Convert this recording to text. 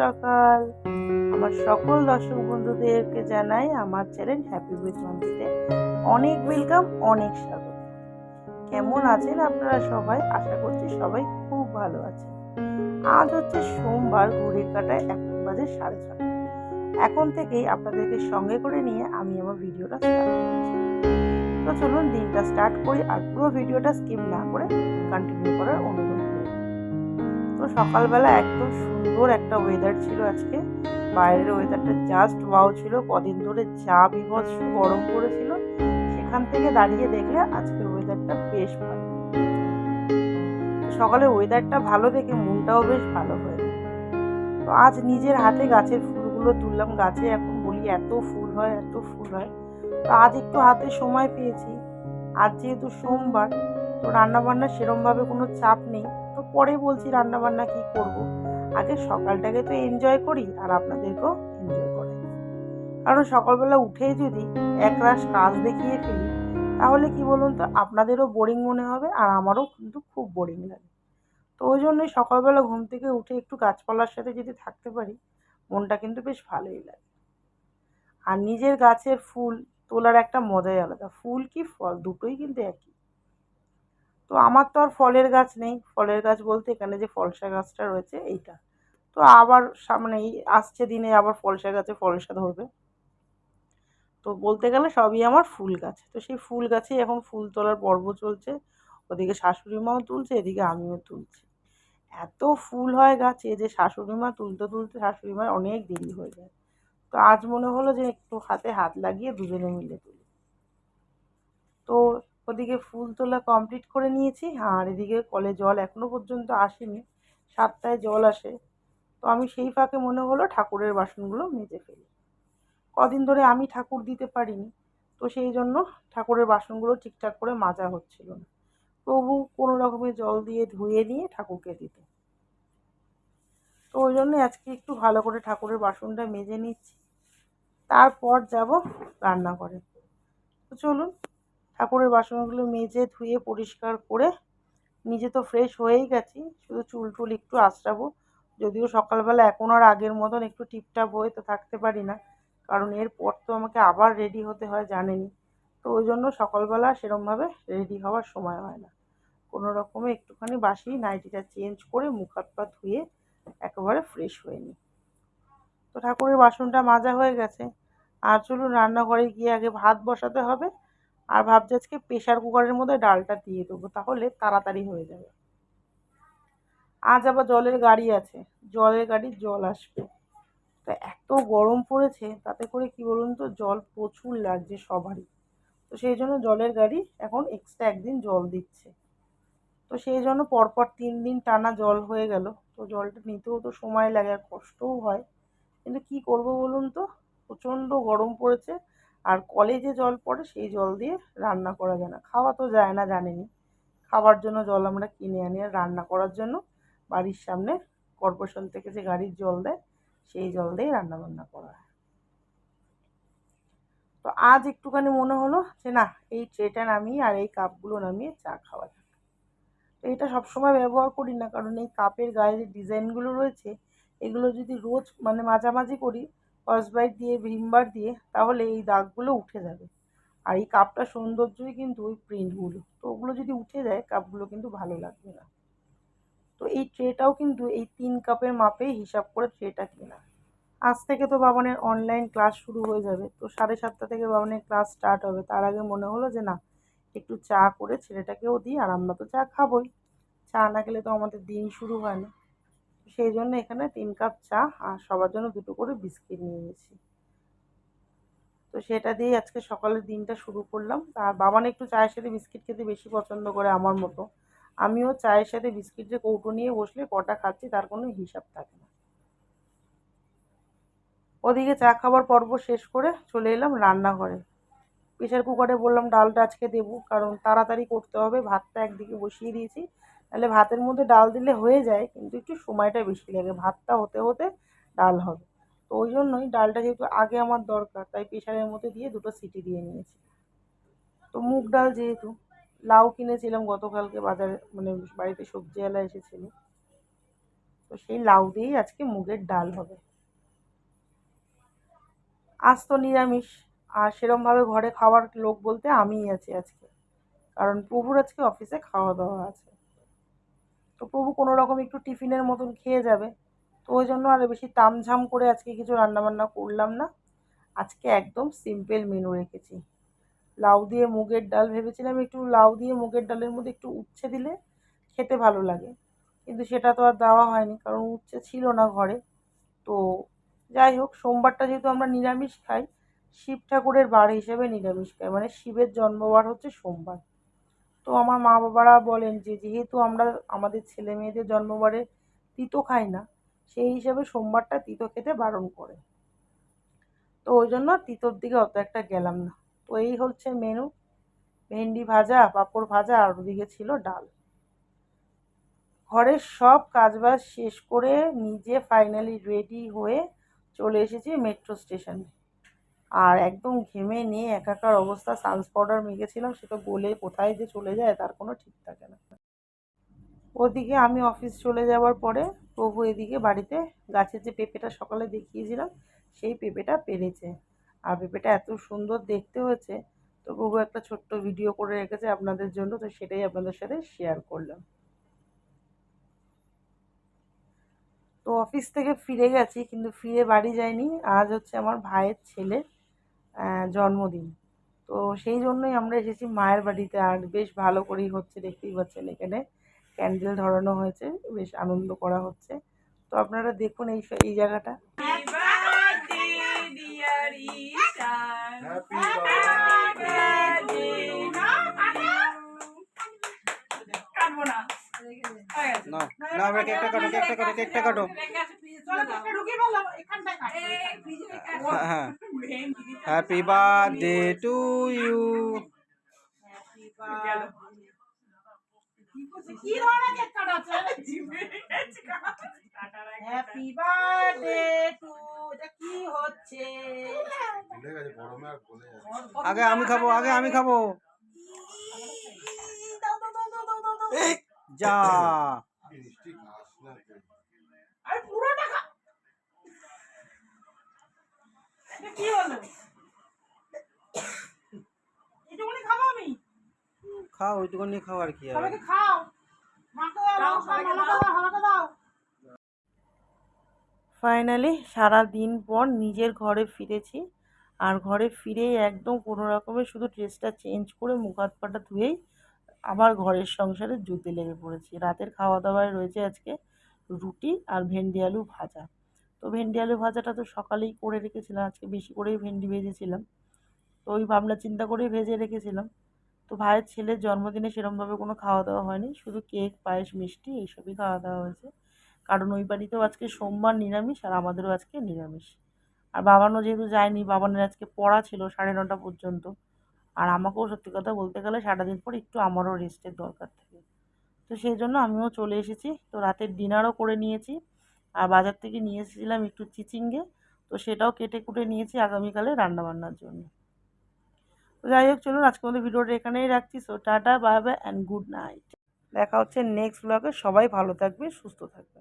সকাল আমার সকল দর্শক বন্ধুদেরকে জানাই আমার চ্যানেল হ্যাপি উইথ মাম্পিতে অনেক ওয়েলকাম অনেক স্বাগত। কেমন আছেন আপনারা সবাই? আশা করছি সবাই খুব ভালো আছে আজ হচ্ছে সোমবার, ঘড়ির কাটায় এখন বাজে সাড়ে ছটা। এখন থেকেই আপনাদেরকে সঙ্গে করে নিয়ে আমি আমার ভিডিওটা স্টার্ট করছি। তো চলুন, দিনটা স্টার্ট করি আর পুরো ভিডিওটা স্কিপ না করে কন্টিনিউ করার অনুরোধ সকালবেলা একদম সুন্দর একটা ওয়েদার ছিল আজকে। বাইরের ওয়েদারটা জাস্ট ওয়াও ছিল। কদিন ধরে যা বিভৎস গরম পড়েছিল, সেখান থেকে দাঁড়িয়ে দেখলে আজকের ওয়েদারটা বেশ ভালো। সকালে ওয়েদারটা ভালো দেখে মনটাও বেশ ভালো হয়ে তো আজ নিজের হাতে গাছের ফুলগুলো তুললাম। গাছে এখন বলি এত ফুল হয়, এত ফুল হয়। তো আজ একটু হাতে সময় পেয়েছি। আজ যেহেতু সোমবার, তো রান্নাবান্না সেরমভাবে কোনো চাপ নেই। পরে বলছি রান্নাবান্না কি করব। আগে সকালটাকে তো এনজয় করি, আর আপনাদেরকেও এনজয় করাই। কারণ সকালবেলা উঠেই যদি একরাশ কাজ দেখিয়ে ফেলি, তাহলে কি বলুন তো, আপনাদেরও বোরিং মনে হবে, আর আমারও কিন্তু খুব বোরিং লাগে। তো ওই জন্যই সকালবেলা ঘুম থেকে উঠে একটু গাছপালার সাথে যদি থাকতে পারি, মনটা কিন্তু বেশ ভালোই লাগে। আর নিজের গাছের ফুল তোলার একটা মজাই আলাদা। ফুল কি ফল, দুটোই কিন্তু একই। তো আমার তো আর ফলের গাছ নেই। ফলের গাছ বলতে এখানে যে ফলসা গাছটা রয়েছে, এইটা। তো আবার সামনে এই আসছে দিনে আবার ফলসা গাছে ফলসা ধরবে। তো বলতে গেলে সবই আমার ফুল গাছ। তো সেই ফুল গাছেই এখন ফুল তোলার পর্ব চলছে। ওদিকে শাশুড়ি মাও তুলছে, এদিকে আমিও তুলছি। এত ফুল হয় গাছে যে শাশুড়ি মা তুলতে তুলতে শাশুড়ি মার অনেক দেরি হয়ে যায়। তো আজ মনে হলো যে একটু হাতে হাত লাগিয়ে দুজনে মিলে তুলি। তো ওদিকে ফুল তোলা কমপ্লিট করে নিয়েছি, আর এদিকে কলে জল এখনও পর্যন্ত আসেনি, সাতটায় জল আসে। তো আমি সেই ফাঁকে মনে হলো ঠাকুরের বাসনগুলো মেজে ফেলি। কদিন ধরে আমি ঠাকুর দিতে পারিনি, তো সেই জন্য ঠাকুরের বাসনগুলো ঠিকঠাক করে মাজা হচ্ছিল না। প্রভু কোনো রকমের জল দিয়ে ধুয়ে নিয়ে ঠাকুরকে দিত। তো ওই জন্য আজকে একটু ভালো করে ঠাকুরের বাসনটা মেজে নিচ্ছি, তারপর যাব রান্না করে তো চলুন ঠাকুরের বাসনগুলো মেজে ধুয়ে পরিষ্কার করে, নিজে তো ফ্রেশ হয়েই গেছি, শুধু চুল টুল একটু আঁচড়াবো। যদিও সকালবেলা এখন আর আগের মতন একটু টিপটাপ হয়ে তো থাকতে পারি না, কারণ এরপর তো আমাকে আবার রেডি হতে হয় জানেনি তো ওই জন্য সকালবেলা সেরমভাবে রেডি হওয়ার সময় হয় না। কোনো রকমে একটুখানি বাসি নাইটিটা চেঞ্জ করে মুখ হাত পা ধুয়ে একেবারে ফ্রেশ হয়ে নিই। তো ঠাকুরের বাসনটা মাজা হয়ে গেছে। আর চলুন রান্নাঘরে গিয়ে আগে ভাত বসাতে হবে। আর ভাবছি আজকে প্রেশার কুকারের মধ্যে ডালটা দিয়ে দেবো, তাহলে তাড়াতাড়ি হয়ে যাবে। আজ আবার জলের গাড়ি আছে, জলের গাড়ি জল আসবে। তো এত গরম পড়েছে, তাতে করে কি বলুন তো, জল প্রচুর লাগছে সবারই। তো সেই জন্য জলের গাড়ি এখন এক্সট্রা একদিন জল দিচ্ছে। তো সেই জন্য পরপর তিন দিন টানা জল হয়ে গেল। তো জলটা নিতেও তো সময় লাগে আর কষ্টও হয়। কিন্তু কি করব বলুন তো, প্রচণ্ড গরম পড়েছে। আর কলে যে জল পড়ে সেই জল দিয়ে রান্না করা যায় না। খাওয়া তো যায় না জানেনি খাবার জন্য জল আমরা কিনে আনি আর রান্না করার জন্য বাড়ির সামনে কর্পোরেশন থেকে যে গাড়ির জল দেয়, সেই জল দিয়েই রান্নাবান্না করা হয়। তো আজ একটুখানি মনে হলো যে না, এই ট্রেটা নামিয়ে আর এই কাপগুলো নামিয়ে চা খাওয়া যাক। তো এটা সবসময় ব্যবহার করি না, কারণ এই কাপের গায়ে যে ডিজাইনগুলো রয়েছে, এগুলো যদি রোজ মানে মাঝামাঝি করি স্কচব্রাইট দিয়ে ভিমবার দিয়ে, তাহলে এই দাগগুলো উঠে যাবে। আর এই কাপটার সৌন্দর্যই কিন্তু ওই প্রিন্টগুলো তো ওগুলো যদি উঠে যায়, কাপগুলো কিন্তু ভালো লাগবে না। তো এই ট্রেটাও কিন্তু এই তিন কাপের মাপেই হিসাব করে ট্রেটা কেনা। আজ থেকে তো বাবানের অনলাইন ক্লাস শুরু হয়ে যাবে। তো সাড়ে সাতটা থেকে বাবানের ক্লাস স্টার্ট হবে। তার আগে মনে হলো যে, না, একটু চা করে ছেলেটাকেও দিই, আর আমরা তো চা খাবোই। চা না খেলে তো আমাদের দিন শুরু হয় না। সেই জন্য এখানে তিন কাপ চা আর সবার জন্য দুটো করে বিস্কিট নিয়ে গেছি তো সেটা দিয়েই আজকে সকালের দিনটা শুরু করলাম। আর বাবান একটু চায়ের সাথে বিস্কিট খেতে বেশি পছন্দ করে আমার মতো। আমিও চায়ের সাথে বিস্কিট যে কৌটো নিয়ে বসলে কটা খাচ্ছি তার কোনো হিসাব থাকে না। ওদিকে চা খাবার পর্ব শেষ করে চলে এলাম রান্নাঘরে। প্রেশার কুকারে বললাম ডালটা আজকে দেবো, কারণ তাড়াতাড়ি করতে হবে। ভাতটা একদিকে বসিয়ে দিয়েছি। তাহলে ভাতের মধ্যে ডাল দিলে হয়ে যায়, কিন্তু একটু সময়টা বেশি লাগে। ভাতটা হতে হতে ডাল হবে। তো ওই জন্যই ডালটা যেহেতু আগে আমার দরকার, তাই প্রেশারের মধ্যে দিয়ে দুটো সিটি দিয়ে নিয়েছি। তো মুগ ডাল যেহেতু, লাউ কিনেছিলাম গতকালকে বাজারে মানে বাড়িতে সবজিওয়ালা এসেছিল। তো সেই লাউ দিয়েই আজকে মুগের ডাল হবে। আজ তো নিরামিষ, আর সেরমভাবে ঘরে খাওয়ার লোক বলতে আমিই আছি আজকে। কারণ প্রভুর আজকে অফিসে খাওয়া দাওয়া আছে। তো প্রভু কোনো রকম একটু টিফিনের মতন খেয়ে যাবে। তো ওই জন্য আর বেশি তামঝাম করে আজকে কিছু রান্নাবান্না করলাম না। আজকে একদম সিম্পল মেনু রেখেছি। লাউ দিয়ে মুগের ডাল ভেবেছিলাম একটু লাউ দিয়ে মুগের ডালের মধ্যে একটু উচ্ছে দিলে খেতে ভালো লাগে। কিন্তু সেটা তো আর দেওয়া হয়নি কারণ উচ্ছে ছিল না ঘরে। তো যাই হোক, সোমবারটা যেহেতু আমরা নিরামিষ খাই, শিব ঠাকুরের বার হিসেবে নিরামিষ খাই। মানে শিবের জন্মবার হচ্ছে সোমবার। তো আমার মা বাবারা বলেন যে, যেহেতু আমরা আমাদের ছেলে মেয়েদের জন্মবারে তিতো খাই না, সেই হিসাবে সোমবারটা তিতো খেতে বারণ করে। তো ওই জন্য তিতোর দিকে অত একটা গেলাম না। তো এই হচ্ছে মেনু। ভেন্ডি ভাজা, পাঁপড় ভাজা, আর ওদিকে ছিল ডাল। ঘরের সব কাজবাজ শেষ করে নিজে ফাইনালি রেডি হয়ে চলে এসেছি মেট্রো স্টেশনে আর একদম ঘেমে নিয়ে একাকার অবস্থা, সানস পাউডার মেখেছিলাম, সেটা গলে কোথায় যে চলে যায়, তার কোনো ঠিক থাকে না। ওদিকে আমি অফিস চলে যাওয়ার পরে প্রভু এদিকে বাড়িতে গাছের যে পেঁপেটা সকালে দেখিয়েছিলাম, সেই পেঁপেটা পেরেছে। আর পেঁপেটা এত সুন্দর দেখতে হয়েছে, তো প্রভু একটা ছোট্ট ভিডিও করে রেখেছে আপনাদের জন্য, তো সেটাই আপনাদের সাথে শেয়ার করলাম। তো অফিস থেকে ফিরে গেছি, কিন্তু ফিরে বাড়ি যাইনি। আজ হচ্ছে আমার ভাইয়ের ছেলের জন্মদিন। তো সেই জন্যই আমরা এসেছি মায়ের বাড়িতে আর বেশ ভালো করেই হচ্ছে দেখতেই পাচ্ছেন এখানে ক্যান্ডেল ধরানো হয়েছে বেশ আনন্দ করা হচ্ছে। তো আপনারা দেখুন এই এই জায়গাটা। না না কেকটা কাটো কেকটা কাটো কেকটা কাটো। Happy birthday to you happy birthday to কি হচ্ছে? আগে আমি খাব আগে আমি খাব। যা আরে পুরোটা খা এটা কি হলো? এটুকুনি খাব আমি? খাও ওইটুকুনি খাও আর কি আর। খাও। মাকে দাও দাও দাও ফাইনালি সারা দিন পর নিজের ঘরে ফিরেছি। আর ঘরে ফিরেই একদম কোনো রকমের শুধু ড্রেসটা চেঞ্জ করে মুখ হাত পাটা ধুয়েই আবার ঘরের সংসারে জুতে লেগে পড়েছি। রাতের খাওয়া দাওয়ায় রয়েছে আজকে রুটি আর ভেন্ডি আলু ভাজা। তো ভেন্ডি আলু ভাজাটা তো সকালেই করে রেখেছিলাম, আজকে বেশি করেই ভেন্ডি ভেজেছিলাম। তো ওই ভাবনা চিন্তা করেই ভেজে রেখেছিলাম। তো ভাইয়ের ছেলের জন্মদিনে সেরমভাবে কোনো খাওয়া দাওয়া হয়নি, শুধু কেক, পায়েস, মিষ্টি এইসবই খাওয়া দাওয়া হয়েছে। কারণ ওই বাড়িতেও আজকে সোমবার নিরামিষ আর আমাদেরও আজকে নিরামিষ। আর বাবানও যেহেতু যায়নি, বাবানের আজকে পড়া ছিল সাড়ে নটা পর্যন্ত। আর আমাকেও সত্যি কথা বলতে গেলে সারাদিন পর একটু আমারও রেস্টের দরকার থাকে। তো সেই জন্য আমিও চলে এসেছি। তো রাতের ডিনারও করে নিয়েছি। আর বাজার থেকে নিয়ে এসেছিলাম একটু চিচিঙ্গে, তো সেটাও কেটে কুটে নিয়েছি আগামীকালে রান্নাবান্নার জন্য। তো যাই হোক, চলুন আজকে আমাদের ভিডিওটা এখানেই রাখছি। So tata bye bye and good night দেখা হচ্ছে নেক্সট ব্লগে সবাই ভালো থাকবে সুস্থ থাকবে